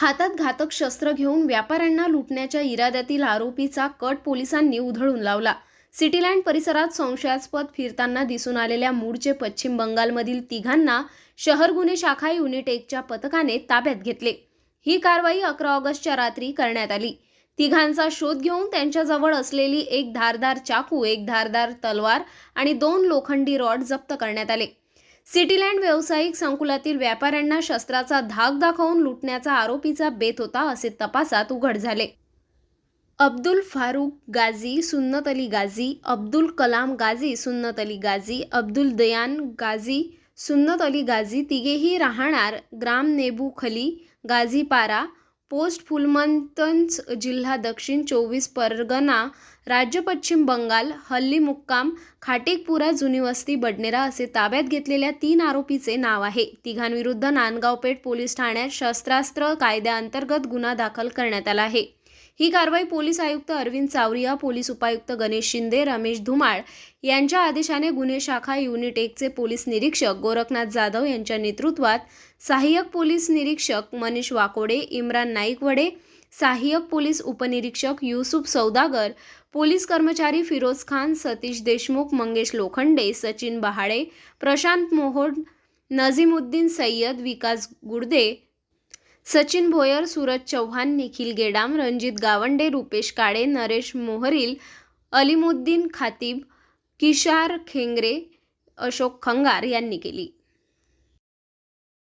हातात घातक शस्त्र घेऊन व्यापाऱ्यांना लुटण्याच्या इराद्यातील आरोपीचा कट पोलिसांनी उधळून लावला. सिटीलँड परिसरात संशयास्पद फिरताना दिसून आलेल्या मूळचे पश्चिम बंगालमधील तिघांना शहर गुन्हे शाखा युनिट एकच्या पथकाने ताब्यात घेतले. ही कारवाई अकरा ऑगस्टच्या रात्री करण्यात आली. तिघांचा शोध घेऊन त्यांच्याजवळ असलेली एक धारदार चाकू एक धारदार तलवार आणि दोन लोखंडी रॉड जप्त करण्यात आले. सिटीलँड व्यावसायिक संकुलातील व्यापाऱ्यांना शस्त्राचा धाक दाखवून लुटण्याचा आरोपीचा बेत होता असे तपासात उघड झाले. अब्दुल फारूक गाझी सुन्नत अली गाझी अब्दुल कलाम गाझी सुन्नत अली गाझी अब्दुल दयान गाझी सुन्नत अली गाझी तिघेही राहणार ग्राम नेबू खली गाझीपारा पोस्ट फुलमंतन्स जिल्हा दक्षिण चोवीस परगना राज्य पश्चिम बंगाल हल्ली मुक्काम खाटेकपुरा जुनी वस्ती बडनेरा असे ताब्यात घेतलेल्या तीन आरोपीचे नाव आहे. तिघांविरुद्ध नांदगाव पेठ पोलीस ठाण्यात शस्त्रास्त्र कायद्याअंतर्गत गुन्हा दाखल करण्यात आला आहे. ही कारवाई पोलीस आयुक्त अरविंद चावरिया पोलीस उपायुक्त गणेश शिंदे रमेश धुमाळ यांच्या आदेशाने गुन्हे शाखा युनिट एकचे पोलीस निरीक्षक गोरखनाथ जाधव यांच्या नेतृत्वात सहाय्यक पोलीस निरीक्षक मनीष वाकोडे इम्रान नाईकवडे सहाय्यक पोलीस उपनिरीक्षक युसुफ सौदागर पोलीस कर्मचारी फिरोज खान सतीश देशमुख मंगेश लोखंडे सचिन बहाडे प्रशांत मोहोड नझीमुद्दीन सय्यद विकास गुडदे सचिन भोयर सूरज चव्हाण निखिल गेडाम रणजित गावंडे रुपेश काळे नरेश मोहरील अलिमुद्दीन खातीब किशार खेंगरे अशोक खंगार यांनी केली.